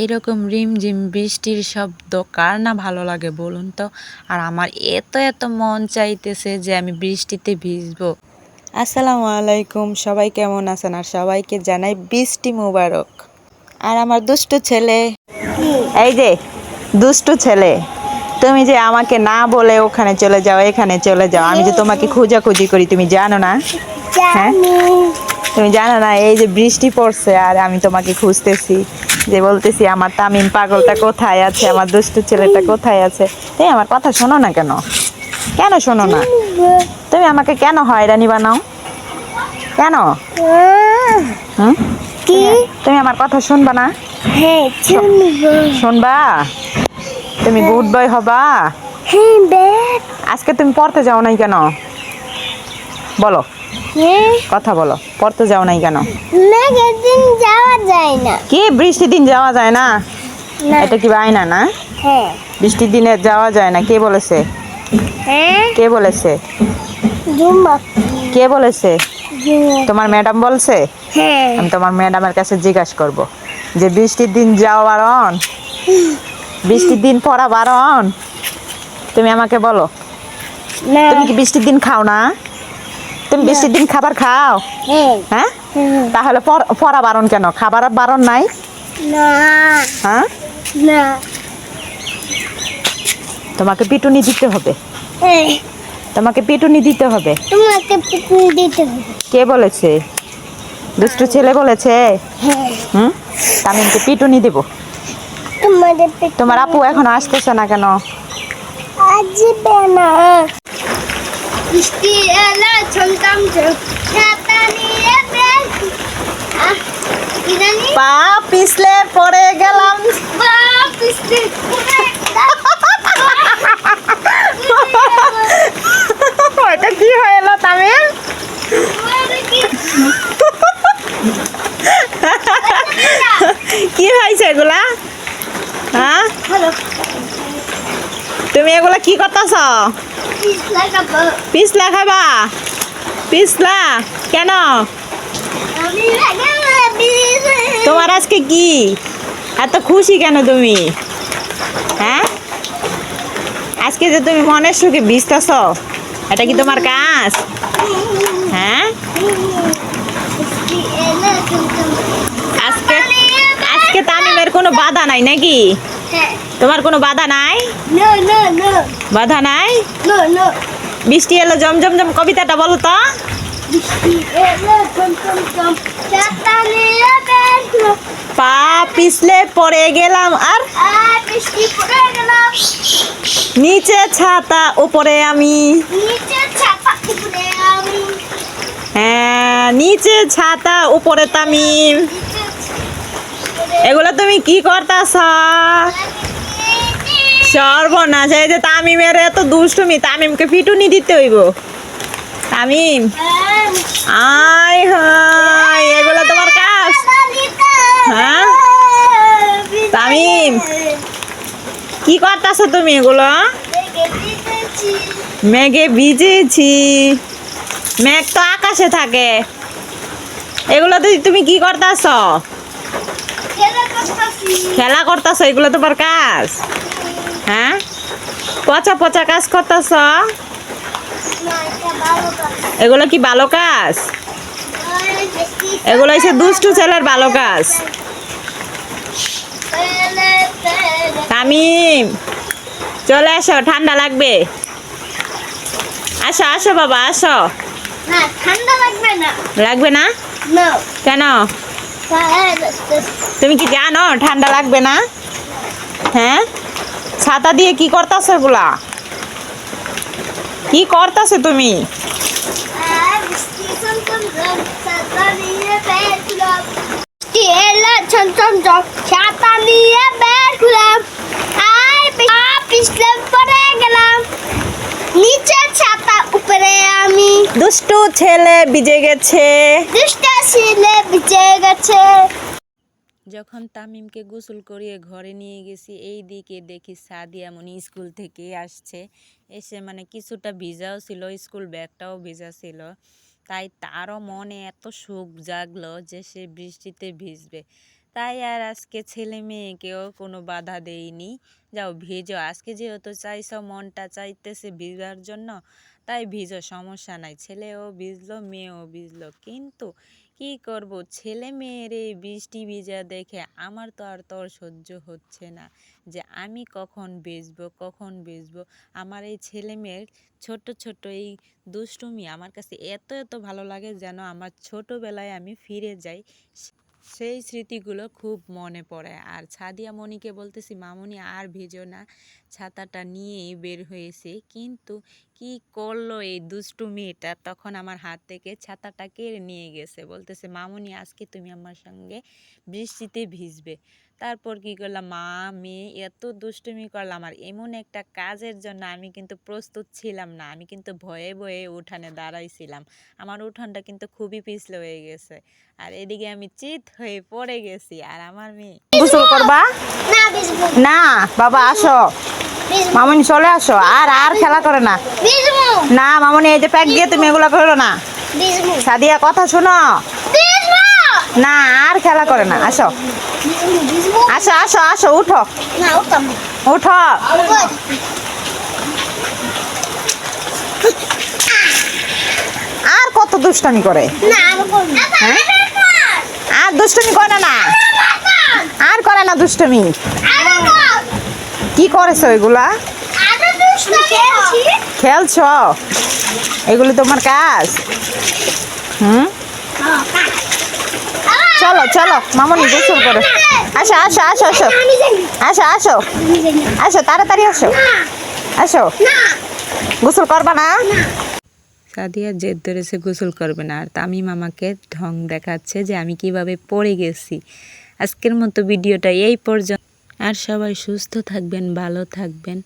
এইরকম রিমঝিম বৃষ্টির শব্দ কার না ভালো লাগে বলুন তো? আর আমার এত এত মন চাইতেছে যে আমি বৃষ্টিতে ভিজবো। আসসালামু আলাইকুম সবাই কেমন আছেন? আর সবাইকে জানাই বৃষ্টি মুবারক। আর আমার দুষ্টু ছেলে এই যে দুষ্টু ছেলে তুমি যে আমাকে না বলে ওখানে চলে যাও এখানে চলে যাও আমি যে তোমাকে খোঁজাখুঁজি করি তুমি জানো না? হ্যাঁ? তুমি জানো না এই যে বৃষ্টি পড়ছে আর আমি তোমাকে খুঁজতেছি। যে বলতেছি আমার তামিম পাগলটা কোথায় আছে? আমার দুষ্টু ছেলেটা কোথায় আছে? এই আমার কথা শোনো না কেন? কেন শোনো না? তুমি আমাকে কেন হয়রানি বানাও? কেন? কি? তুমি আমার কথা শুনবা না? হ্যাঁ শুনব। তুমি গুড বয় হবা? হ্যাঁ আজকে তুমি পড়তে যাও নাই কেন? বলো। কথা বলো। পড়তে যাও নাই কেন? মেঘের দিন যাওয়া যায় না। কি? বৃষ্টির দিন যাওয়া যায় না? এটা কি বায়না না? হ্যাঁ বৃষ্টির দিনে যাওয়া যায় না। কে বলেছে? কে বলেছে? কে বলেছে? তোমার ম্যাডাম বলছে? আমি তোমার ম্যাডামের কাছে জিজ্ঞাসা করব যে বৃষ্টির দিন যাওয়া বারণ বৃষ্টির দিন পড়া বারণ তুমি আমাকে বলো। তুমি কি বৃষ্টির দিন খাও না? তুমি বেশি দিন খাবার খাও? হ্যাঁ। হ্যাঁ। তাহলে পড়- বারণ কেন? খাবার বারণ নাই? হ্যাঁ? তোমাকে পিটুনি দিতে হবে। হ্যাঁ। তোমাকে পিটুনি দিতে হবে। তোমাকে পিকনিক দিতে হবে। কে বলেছে? দুষ্টু ছেলে বলেছে? হ্যাঁ। হুম? তামিমকে পিটুনি দেবো। তোমাদের তোমার আপু এখন আসতেছে না কেন? আসবে না। বৃষ্টি এলো ছাতা নিয়ে জানি? পা পিছলে পড়ে গেলাম। ওইটা কি হয়ে এলো তামিম কি? হয়েছে এগুলা? হ্যাঁ? তুমি এগুলা কি করতেছ? পিছলা খাবা পিছলা কেন? তোমার আজকে কি? এত খুশি কেন তুমি? হ্যাঁ? আজকে যে তুমি মনের সুখে ভিজতেছ, এটা কি তোমার কাজ? হ্যাঁ? আজকে আজকে তামিমের কোনো বাধা নাই নাকি? হ্যাঁ। তোমার কোনো বাধা নাই? বাধা নাই? বৃষ্টি এলো জম জম জম কবিতাটা বলো তো। পা পিছলে পড়ে গেলাম আর নিচে ছাতা উপরে আমি। হ্যাঁ নিচে ছাতা উপরে তামিম এগুলো তুমি কি করতাছ? সর্বনাশ এই যে তামিমের এত দুষ্টুমি তামিমকে পিটুনি দিতে হইব। তামিম আয় হায় এগুলো তোমার কাজ। হ্যাঁ? তামিম। কি করতাছ তুমি এগুলো? মেঘে ভিজেছি। মেঘ তো আকাশে থাকে। এগুলো তো তুমি কি করতাছ। খেলা করতাছ এগুলো তোমার কাজ। হ্যাঁ পচা পচা কাজ করতাছ এগুলো কি ভালো কাজ এগুলো হচ্ছে দুষ্টু ছেলের ভালো কাজ তামিম চলে আসো ঠান্ডা লাগবে আসো আসো বাবা আসো না ঠান্ডা লাগবে না লাগবে না কেন তুমি কি জানো ঠান্ডা লাগবে না হ্যাঁ ছাতা দিয়ে কি করতেছো এগুলা কি করতেছো তুমি? ছাতা নিয়ে বের খুলাম আর পিছলে পড়ে গেলাম। নিচে ছাতা উপরে আমি। দুষ্টু ছেলে ভিজে গেছে। দুষ্টা ছেলে ভিজে গেছে। যখন তামিমকে গোসল করিয়ে ঘরে নিয়ে গেছি, এই দিকে দেখি সাদিয়া মনি স্কুল থেকে আসছে। এসে মানে কিছুটা ভিজাও ছিল, স্কুল ব্যাগটাও ভিজা ছিল। তাই তারও মনে এত সুখ জাগলো যে সে বৃষ্টিতে ভিজবে। তাই আর আজকে ছেলে মেয়েকেও কোনো বাধা দেইনি। যাও, ভিজো। আজকে যেহেতু চাইছো, মনটা চাইতেছে ভিজার জন্য, তাই ভিজো, সমস্যা নাই। ছেলেও ভিজলো, মেয়েও ভিজলো। কিন্তু কি করব? ছেলে মেয়ের এই বৃষ্টি ভিজা দেখে আমার তো আর তর সহ্য হচ্ছে না যে আমি কখন বেচবো কখন বেচবো? আমার এই ছেলে মেয়ের ছোট ছোট এই দুষ্টুমি আমার কাছে এত এত ভালো লাগে যেন আমার ছোটবেলায় আমি ফিরে যাই। সেই স্মৃতিগুলো খুব মনে পড়ে। আর ছাদিয়া মনিকে বলতেছি, মামনি, আর ভেজো না। ছাতাটা নিয়েই বের হয়েছে। কিন্তু কি করল এই দুষ্টু মেয়েটা? তখন আমার হাত থেকে ছাতাটা কেড়ে নিয়ে গেছে। বলতেছে, মামনি, আজকে তুমি আমার সঙ্গে বৃষ্টিতে ভিজবে। তারপর কি করলাম মা মেয়ে এত দুষ্টুমি করলাম আর এমন একটা কাজের জন্য আমি কিন্তু প্রস্তুত ছিলাম না। আমি কিন্তু ভয়ে ভয়ে উঠানে দাঁড়াইছিলাম। আমার উঠানটা কিন্তু খুবই পিছলে হয়ে গেছে। আর এদিকে আমি চিত হয়ে পড়ে গেছি আর আমার মেয়ে গোসল করবা? না বাবা আসো। মামনি চলে আসো। আর আর খেলা করে না। না মামনি এই যে প্যাক দিয়ে তুমি এগুলো করো না। সাদিয়া কথা শোনো। না আর খেলা করে না। আসো। আসো আসো আসো উঠো। উঠো। আর কত দুষ্টামি করে? না হ্যাঁ? আর দুষ্টুমি করে না? আর করে না দুষ্টুমি? কি করেছ এগুলা? খেলছ? এগুলি তোমার কাজ? হুম? চলো চলো মামনি গোসল করো। আসো আসো আসো আসো। আসো আসো। আসো, তাড়াতাড়ি আসো। আসো। গোসল করবা না? সাদিয়া জেদ ধরেছে গোসল করবে না। আর তামিম আমাকে ঢং দেখাচ্ছে যে আমি কীভাবে পড়ে গেছি। আজকের মতো ভিডিওটা এই পর্যন্ত। আর সবাই সুস্থ থাকবেন, ভালো থাকবেন।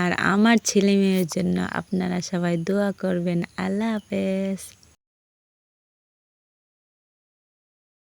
আর আমার ছেলে মেয়ের জন্য আপনারা সবাই দোয়া করবেন। আল্লাহ হাফেজ।